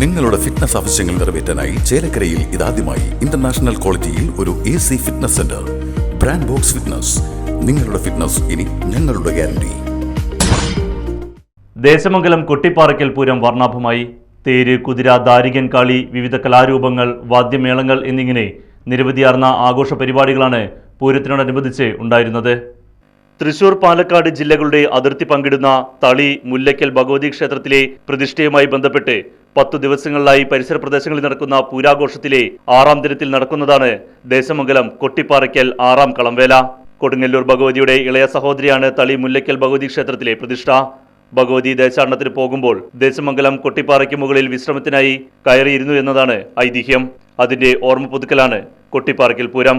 നിങ്ങളുടെ ഫിറ്റ്നസ് ആവശ്യങ്ങൾ നിറവേറ്റാനായി ചേലക്കരയിൽ ഇതാദ്യമായി ഇന്റർനാഷണൽ ക്വാളിറ്റിയിൽ ഒരു A C fitness centre brand box fitness നിങ്ങളുടെ ഫിറ്റ്നസ് ഇനി ഞങ്ങളുടെ ഗ്യാരണ്ടി ദേശമംഗലം കൊട്ടിപ്പാറയ്ക്കൽ പൂരം വർണാഭമായി. തേര് കുതിര ദാരികൻ കാളി വിവിധ കലാരൂപങ്ങൾ വാദ്യമേളങ്ങൾ എന്നിങ്ങനെ നിരവധിയാർന്ന ആഘോഷ പരിപാടികളാണ് പൂരത്തിനോടനുബന്ധിച്ച് ഉണ്ടായിരുന്നത്. തൃശൂർ പാലക്കാട് ജില്ലകളുടെ അതിർത്തി പങ്കിടുന്ന തളി മുല്ലയ്ക്കൽ ഭഗവതി ക്ഷേത്രത്തിലെ പ്രതിഷ്ഠയുമായി ബന്ധപ്പെട്ട് പത്തു ദിവസങ്ങളിലായി പരിസര പ്രദേശങ്ങളിൽ നടക്കുന്ന പൂരാഘോഷത്തിലെ ആറാം ദിനത്തിൽ നടക്കുന്നതാണ് ദേശമംഗലം കൊട്ടിപ്പാറയ്ക്കൽ ആറാം കളംവേല. കൊടുങ്ങല്ലൂർ ഭഗവതിയുടെ ഇളയ സഹോദരിയാണ് തളി മുല്ലയ്ക്കൽ ഭഗവതി ക്ഷേത്രത്തിലെ പ്രതിഷ്ഠ. ഭഗവതി ദേശാടനത്തിന് പോകുമ്പോൾ ദേശമംഗലം കൊട്ടിപ്പാറയ്ക്ക് മുകളിൽ വിശ്രമത്തിനായി കയറിയിരുന്നു എന്നതാണ് ഐതിഹ്യം. അതിന്റെ ഓർമ്മ പുതുക്കലാണ് കൊട്ടിപ്പാറയ്ക്കൽ പൂരം.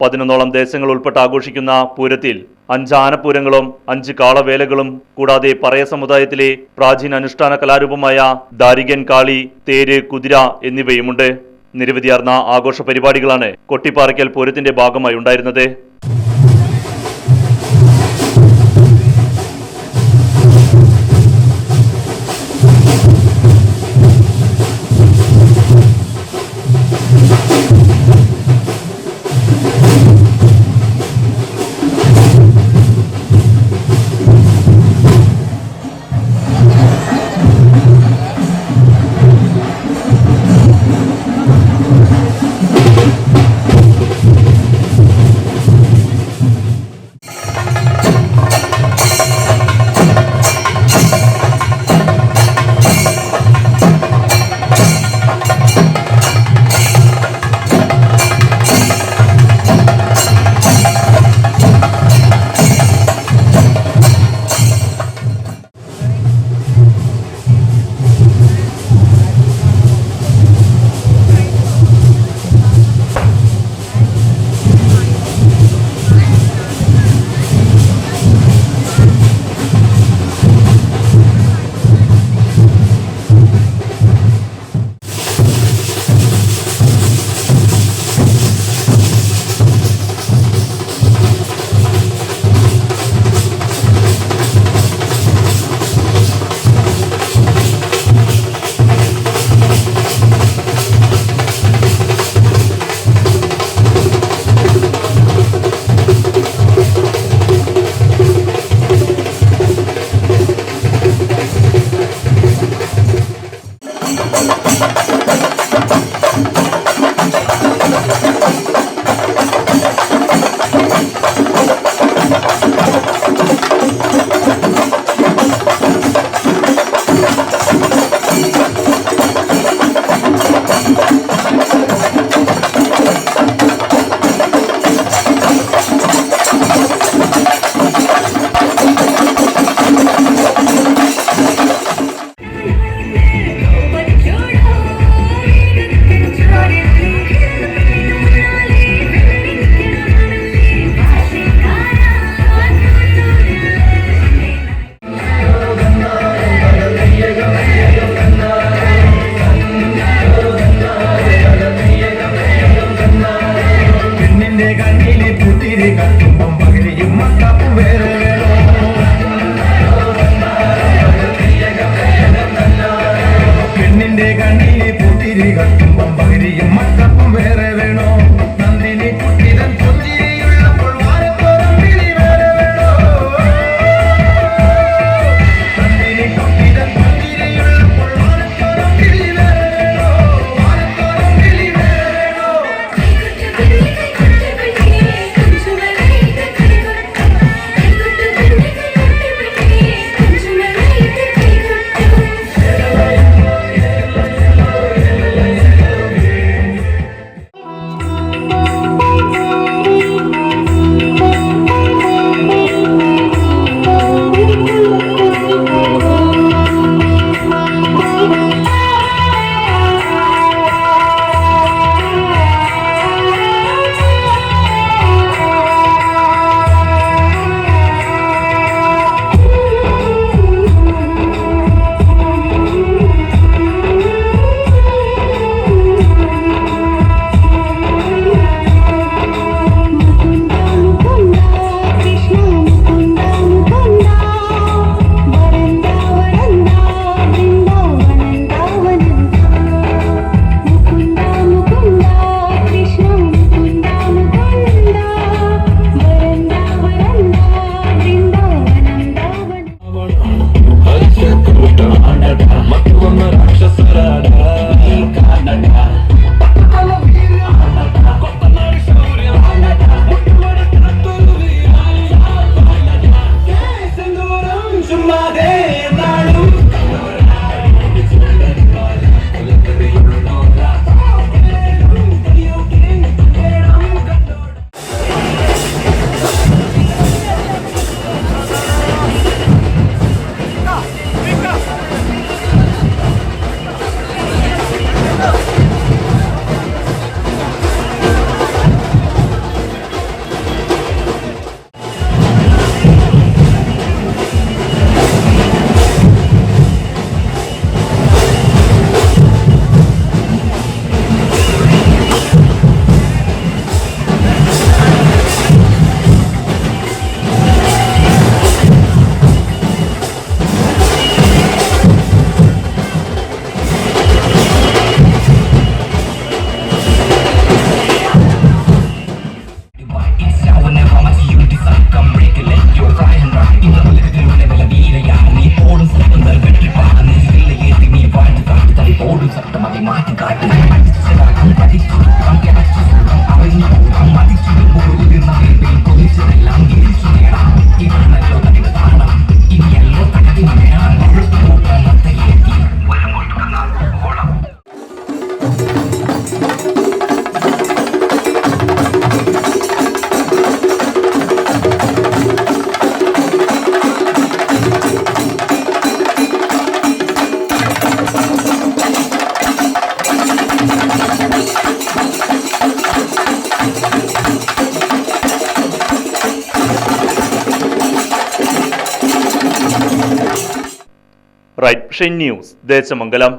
പതിനൊന്നോളം ദേശങ്ങൾ ഉൾപ്പെട്ട് ആഘോഷിക്കുന്ന പൂരത്തിൽ അഞ്ച് ആനപ്പൂരങ്ങളും അഞ്ച് കാളവേലകളും കൂടാതെ പറയ സമുദായത്തിലെ പ്രാചീന അനുഷ്ഠാന കലാരൂപമായ ദാരികൻ കാളി തേര് കുതിര എന്നിവയുമുണ്ട്. നിരവധിയാർന്ന ആഘോഷ പരിപാടികളാണ് കൊട്ടിപ്പാറയ്ക്കൽ പൂരത്തിന്റെ ഭാഗമായി ഉണ്ടായിരുന്നത്. மகிரி கட்டும் மகிரியும் റൈറ്റ് ഷൻ ന്യൂസ് ദേശമംഗലം